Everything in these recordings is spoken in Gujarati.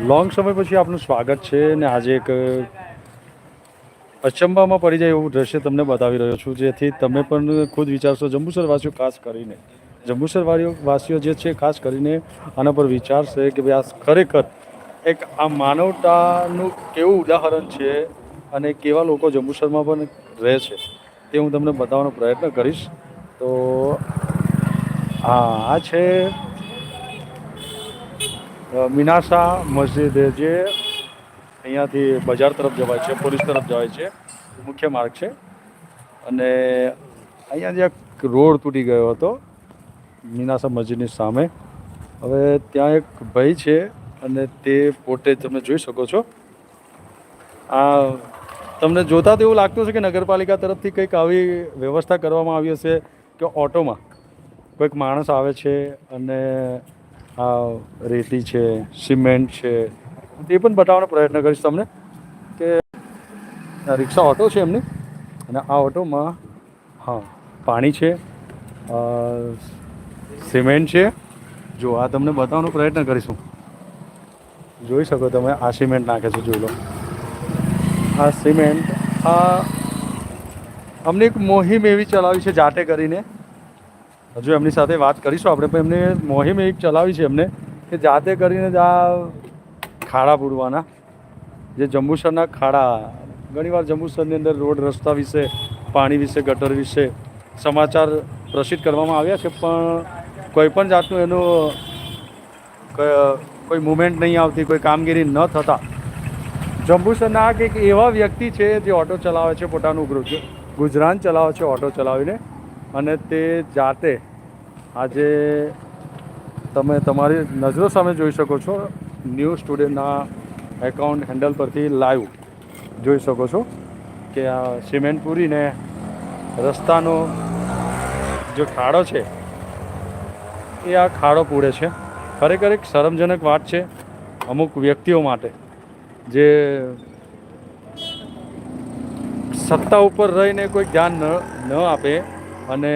લોંગ સમય પછી આપનું સ્વાગત છે ને આજે એક અચંબામાં પડી જાય એવું દ્રશ્ય તમને બતાવી રહ્યો છું, જેથી તમે પણ ખુદ વિચારશો, જંબુસરવાસીઓ ખાસ કરીને જંબુસરવાળીઓ વાસીઓ જે છે ખાસ કરીને આના પર વિચારશે કે ભાઈ આ ખરેખર એક આ માનવતાનું કેવું ઉદાહરણ છે અને કેવા લોકો જંબુસરમાં પણ રહે છે, તે હું તમને બતાવવાનો પ્રયત્ન કરીશ. તો, હા, આ છે મીનાસા મસ્જિદ જે અહીંયાથી બજાર તરફ જવાય છે, પોલીસ તરફ જવાય છે, મુખ્ય માર્ગ છે. અને અહીંયા જે રોડ તૂટી ગયો હતો, મીનાસા મસ્જિદની સામે. હવે ત્યાં એક ભાઈ છે અને તે પોતે તમે જોઈ શકો છો. આ તમને જોતા તો એવું લાગતું હશે કે નગરપાલિકા તરફથી કંઈક આવી વ્યવસ્થા કરવામાં આવી હશે કે ઓટોમાં કોઈક માણસ આવે છે અને આ રેતી છે, સિમેન્ટ છે, તે પણ બતાવવાનો પ્રયત્ન કરીશ તમને કે રિક્ષા ઓટો છે એમની અને આ ઓટોમાં, હા, પાણી છે સિમેન્ટ છે. જો આ તમને બતાવવાનો પ્રયત્ન કરીશું. જોઈ શકો તમે, આ સિમેન્ટ નાખે છે, જોઈ લો. આ સિમેન્ટ, આ અમને એક મોહિમ એવી ચલાવી છે જાતે કરીને હજુ એમની સાથે વાત કરીશું. આપણે પણ એમને મોહિમ એક ચલાવી છે એમને કે જાતે કરીને જ આ ખાડા પૂરવાના. જે જંબુસરના ખાડા, ઘણીવાર જંબુસરની અંદર રોડ રસ્તા વિશે, પાણી વિશે, ગટર વિશે સમાચાર પ્રસિદ્ધ કરવામાં આવ્યા છે, પણ કોઈ પણ જાતનું એનું કોઈ મુમેન્ટ નહીં આવતી, કોઈ કામગીરી ન થતાં. જંબુસરના એક એવા વ્યક્તિ છે જે ઓટો ચલાવે છે, પોતાનું ગુજ- ગુજરાન ચલાવે છે, ઓટો ચલાવીને. અને તે જાતે આજે તમે તમારી નજરો સામે જોઈ શકો છો. ન્યૂઝ ટુડેના એકાઉન્ટ હેન્ડલ પરથી લાઈવ જોઈ શકો છો કે આ સિમેન્ટ પૂરીને રસ્તાનો જે ખાડો છે, એ આ ખાડો પૂરે છે. ખરેખર એક શરમજનક વાત છે અમુક વ્યક્તિઓ માટે જે સત્તા ઉપર રહીને કોઈ ધ્યાન ન ન આપે અને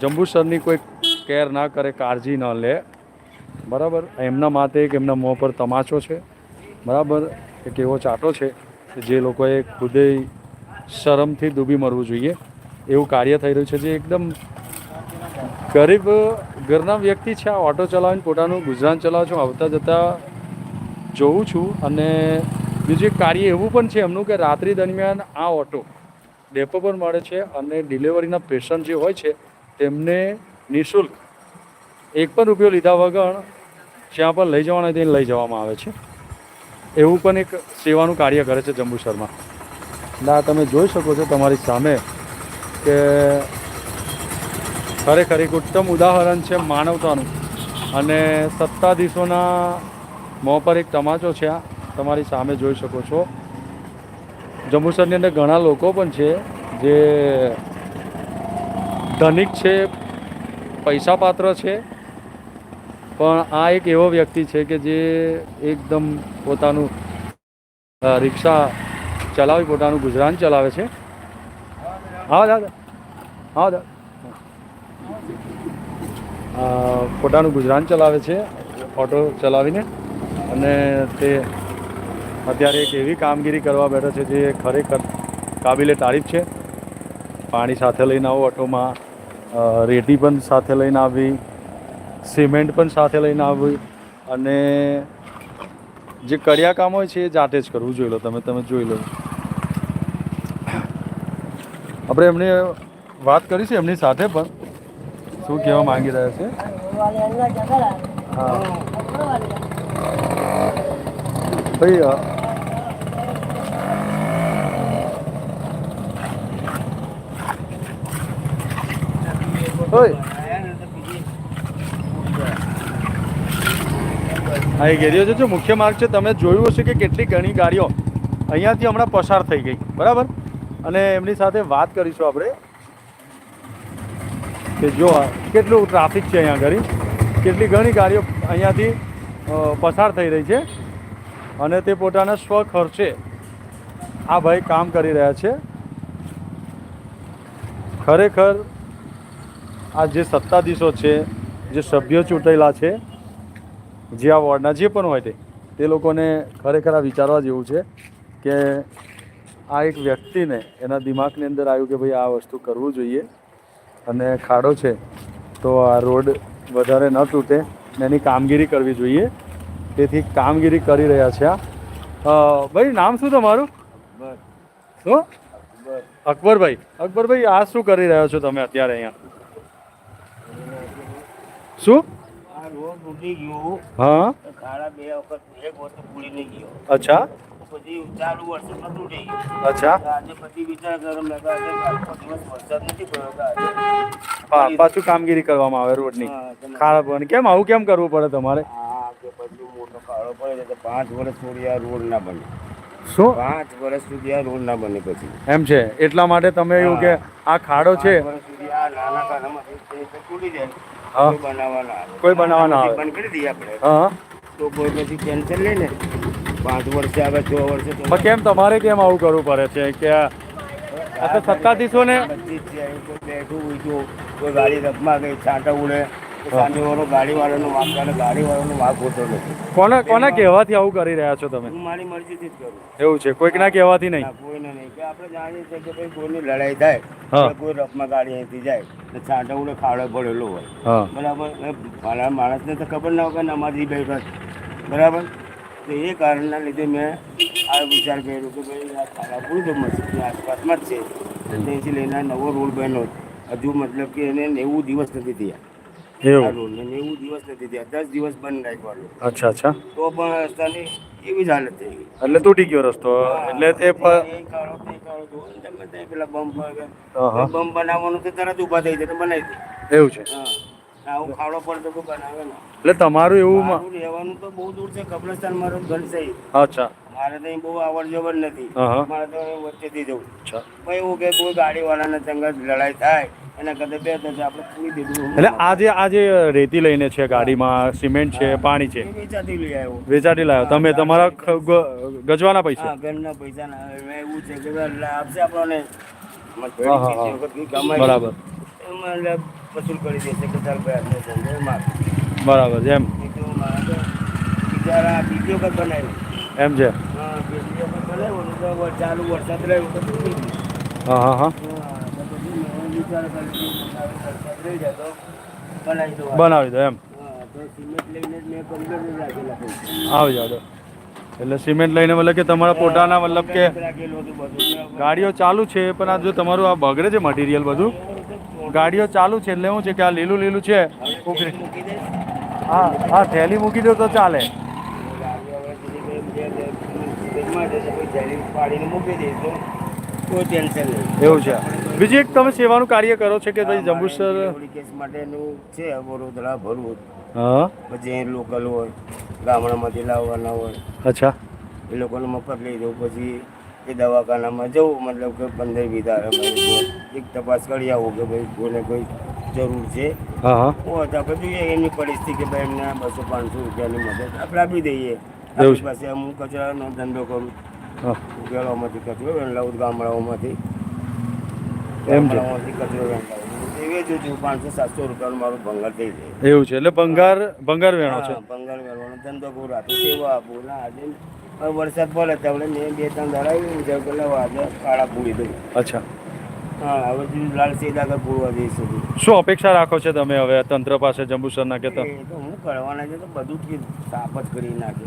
જંબુસરની કોઈ કેર ના કરે, કાળજી ન લે. બરાબર? એમના માટે એક એમના મોં પર તમાચો છે. બરાબર? એક એવો ચાટો છે કે જે લોકોએ ખુદે શરમથી ડૂબી મરવું જોઈએ. એવું કાર્ય થઈ રહ્યું છે જે એકદમ ગરીબ ઘરના વ્યક્તિ છે, આ ઓટો ચલાવીને પોતાનું ગુજરાન ચલાવું છું આવતા જતાં જોઉં છું. અને બીજું કાર્ય એવું પણ છે એમનું કે રાત્રિ દરમિયાન આ ઓટો ડેપો પર મળે છે અને ડિલિવરીના પેશન્ટ જે હોય છે, તેમને નિઃશુલ્ક એક પણ રૂપિયો લીધા વગર જ્યાં પણ લઈ જવાના તેને લઈ જવામાં આવે છે. એવું પણ એક સેવાનું કાર્ય કરે છે જંબુસરમાં ના, તમે જોઈ શકો છો તમારી સામે કે ખરેખર એક ઉત્તમ ઉદાહરણ છે માનવતાનું. અને સત્તાધીશોના મોં પર એક તમાચો છે આ. તમારી સામે જોઈ શકો છો. જંબુસરની અંદર ઘણા લોકો પણ છે જે ધનિક છે પૈસા પાત્ર છે, પણ આ એક એવો વ્યક્તિ છે કે જે એકદમ પોતાનું રિક્ષા ચલાવી પોતાનું ગુજરાન ચલાવે છે. હા દાદા હા દાદા પોતાનું ગુજરાન ચલાવે છે, ઓટો ચલાવીને અને તે અત્યારે એક એવી કામગીરી કરવા બેઠા છે જે ખરેખર કાબિલે તારીફ છે. પાણી સાથે લઈને આવો ઓટોમાં રેતી પણ સાથે લઈને આવી, સિમેન્ટ પણ સાથે લઈને આવી અને જે કડિયા કામ હોય છે એ જાતે જ કરવું જોઈ લો તમે તમે જોઈ લો. આપણે એમને વાત કરીશું એમની સાથે પણ. શું કહેવા માંગી રહ્યા છે? હા. ભાઈ હા, એ ગેરીઓ છે જો મુખ્ય માર્ગ છે. તમે જોયું હશે કે કેટલી ઘણી ગાડીઓ અહીંયાથી હમણાં પસાર થઈ ગઈ. બરાબર? અને એમની સાથે વાત કરીશું આપણે કે જો કેટલું ટ્રાફિક છે અહીંયા ઘણી કેટલી ઘણી ગાડીઓ અહીંયાથી પસાર થઈ રહી છે. અને તે પોતાના સ્વ ખર્ચે આ ભાઈ કામ કરી રહ્યા છે. ખરેખર આ જે સત્તાધીશો છે જે સભ્યો ચૂંટાયેલા છે જે આ વોર્ડના જે પણ હોય તે તે લોકોને ખરેખર આ વિચારવા જેવું છે કે આ એક વ્યક્તિને એના દિમાગની અંદર આવ્યું કે ભાઈ આ વસ્તુ કરવું જોઈએ અને ખાડો છે તો આ રોડ વધારે ન તૂટે ને એની કામગીરી કરવી જોઈએ. તેથી કામગીરી કરી રહ્યા છે આ. ભાઈ નામ શું તમારું? શું? અકબરભાઈ. અકબરભાઈ આ શું કરી રહ્યા છો તમે અત્યારે અહીંયા? શું? આ રોડ તૂટી ગયો. હા. બે વખત ગયો. અચ્છા. પછી ચાલુ વર્ષમાં તૂટી ગયો. અચ્છા. આજે પછી વિચાર મેં વરસાદ નથી પડ્યો પાછું કામગીરી કરવામાં આવે રોડની. ખાડા પણ કેમ આવું કેમ કરવું પડે તમારે? હા કે પછી મોટો ખાડો પડે તો પાંચ વર્ષ સુધી આ રોડ ના બને. શું? પાંચ વર્ષ સુધી આ રોડ ના બને પછી. એમ છે. એટલા માટે તમે એવું કે આ ખાડો છે. વર્ષ સુધી આ નાના ખાડામાં તૂટી જાય. કોઈ બનાવવાના કોઈ આવે. બંધ કરી દઈએ આપણે. હા તો કોઈ પછી ટેન્શન લઈ ને. પાંચ વર્ષે આવે છ વર્ષે પણ કેમ તમારે કેમ આવું કરવું પડે છે? કે આ તો જ કોઈ બેઠું ઊંચું, કોઈ ગાડી રફમાં ગઈ છાંટા ઉડે. સામેવાળો ગાડીવાળાનો વાંક કરે ગાડીવાળાનો વાંક હોતો નથી કોના કોને કહેવાથી આવું કરી રહ્યા છો તમે? હું મારી મરજીથી જ કરું. એવું છે? કોઈકના કહેવાથી નહીં? ના, કોઈને નહીં. કે આપણે જાણીએ છીએ કે ભાઈ કોઈની લડાઈ થાય કોઈ રફમાં ગાડી અહીંથી જાય. છાંટા ઉડે ખાડો પડેલો હોય. બરાબર? મારા માણસને તો ખબર ના હોય કે નમાજી બેઠા બરાબર? તો એ કારણના લીધે મેં આ વિચાર કર્યો કે ભાઈ આ ખાલાપુર તો મસ્જિદની આસપાસમાં જ છે. ત્યાંથી લઈને નવો રોડ બન્યો હજુ મતલબ કે એને નેવું દિવસ નથી થયા. એવું? નેવું દિવસ નથી થયા. દસ દિવસ બંધ રાખવાનું અચ્છા અચ્છા. તો પણ રસ્તાની એવી જ હાલત થઈ ગઈ. એટલે તૂટી ગયો રસ્તો. એટલે તે પેલા બમ્પ. બમ્પ બનાવવાનું તો તરત ઊભા થઈ જાય બનાવી દે. એવું છે. હા આવું ખાડો પડતો તો બનાવે ને એટલે તમારું એવું રહેવાનું તો બહુ દૂર છે કબ્રસ્તાન મારું ઘર છે. અચ્છા. મારે તો બહુ આવડ જવડ નથી. મારે તો વચ્ચેથી જવું. ભાઈ એવું કે કોઈ ગાડીવાળાના સંગત લડાઈ થાય એના કરતા બે તો આપણે પૂરી દીધું. એટલે આજે આજે રેતી લઈને છે ગાડીમાં સિમેન્ટ છે પાણી છે. વેચાતી લઈ આવ્યો. વેચાતી લાવ્યો તમે તમારા ગજવાના પૈસા? ઘરના પૈસા એવું છે કે આપશે આપણને. બરાબર. એટલે વસૂલ કરી દેશે કે ચાલ ભાઈ બરાબર છે એમ બિચારા બીજી વખત બનાવ્યું. એમ છે. હા બીજી વખત બનાવ્યું ને તો વર- ચાલુ વરસાદ રહ્યો તો તૂટી ગયું. હા હા હા. બનાવી દો, એમ. આવી જાવ એટલે સિમેન્ટ લઈને મતલબ કે તમારા પોતાના મતલબ કે. ગાડીઓ ચાલુ છે, પણ આ જો તમારું આ બગડે છે મટીરિયલ બધું ગાડીઓ ચાલુ છે, એટલે શું છે કે આ લીલું લીલું છે. હા હા, થેલી મૂકી દો તો ચાલે એવું છે બીજી એક તમે સેવાનું કાર્ય કરો છો કે ભાઈ જંબુસર કેસ માટેનું છે વડોદરા ભરવું. હા. પછી લોકલ હોય ગામડામાંથી લાવવાના હોય અચ્છા. એ લોકોને મફત લઈ જવું પછી એ દવાખાનામાં જવું મતલબ કે પંદર વીસ એક તપાસ કરી આવું કે ભાઈ કોને કોઈ જરૂર છે. હા હું. હોય તો આપણે જોઈએ એની પરિસ્થિતિ કે ભાઈ એમને બસો પાંચસો રૂપિયાની મદદ આપણે આપી દઈએ. આપણી પાસે હું કચરાનો ધંધો કરું. હા. ઉકેલામાંથી કચરો લાવું ગામડાઓમાંથી. એમ છે. ગામડાઓમાંથી કચરો વેણલાવું એ વેચું છું પાંચસો સાતસો રૂપિયાનું મારું ભંગાર થઈ જાય. એવું છે એટલે ભંગાર ભંગાર વેણો છે. ભંગાર વેણવાનો ધંધો કરું રાતે સેવા આપું ના આજે વરસાદ પડે તો મેં બે ત્રણ દાડા એવું કે આજે કાળા પૂરી દઉં. અચ્છા. હા હવે જો લાલ સીધા આગળ પૂરવા જઈ શું અપેક્ષા રાખો છો તમે હવે તંત્ર પાસે જંબુસરના કે તો હું કરવાના છે તો બધું જ સાફ જ કરી નાખે.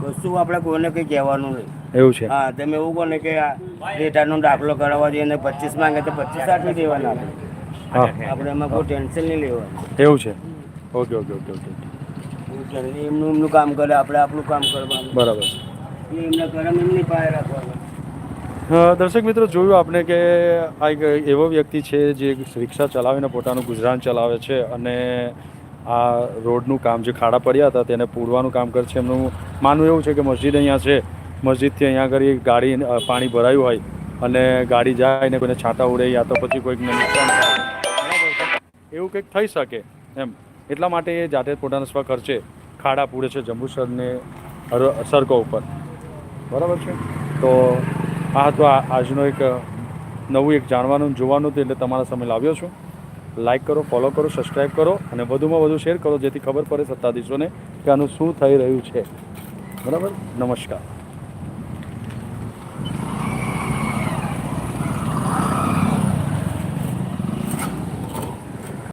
કશું આપણે કોઈને કંઈ કહેવાનું નહીં. એવું છે. હા તમે એવું કહો ને કે આ ડેટાનો દાખલો કરાવવા જઈએ અને પચીસ માંગે તો પચીસ આપી દેવાના આપણે. આપણે એમાં કોઈ ટેન્શન નહીં લેવાનું. એવું છે. Okay okay okay okay. એમનું એમનું કામ કરે આપણે આપણું કામ કરવાનું. બરાબર. એમના કરમ એમની પાસે રાખવાનું. દર્શક મિત્રો જોયું આપણે કે આ એક એવો વ્યક્તિ છે જે રિક્ષા ચલાવીને પોતાનું ગુજરાન ચલાવે છે અને આ રોડનું કામ જે ખાડા પડ્યા હતા તેને પૂરવાનું કામ કરશે એમનું માનવું એવું છે કે મસ્જિદ અહીંયા છે. મસ્જિદથી અહીંયા આગળ ગાડી પાણી ભરાયું હોય અને ગાડી જાય ને કોઈને છાંટા ઉડે યા તો પછી કોઈકને નુકસાન એવું કંઈક થઈ શકે એમ. એટલા માટે એ જાતે પોતાના સ્વખર્ચે ખાડા પૂરે છે જંબુસરને સરકો ઉપર. બરાબર છે? તો આ તો આજનો એક નવું એક જાણવાનું જોવાનું હતું એટલે તમારા સામે લાવ્યો છું. લાઇક કરો ફોલો કરો સબસ્ક્રાઈબ કરો અને વધુમાં વધુ શેર કરો જેથી ખબર પડે સત્તાધીશોને કે આનું શું થઈ રહ્યું છે. બરાબર? નમસ્કાર.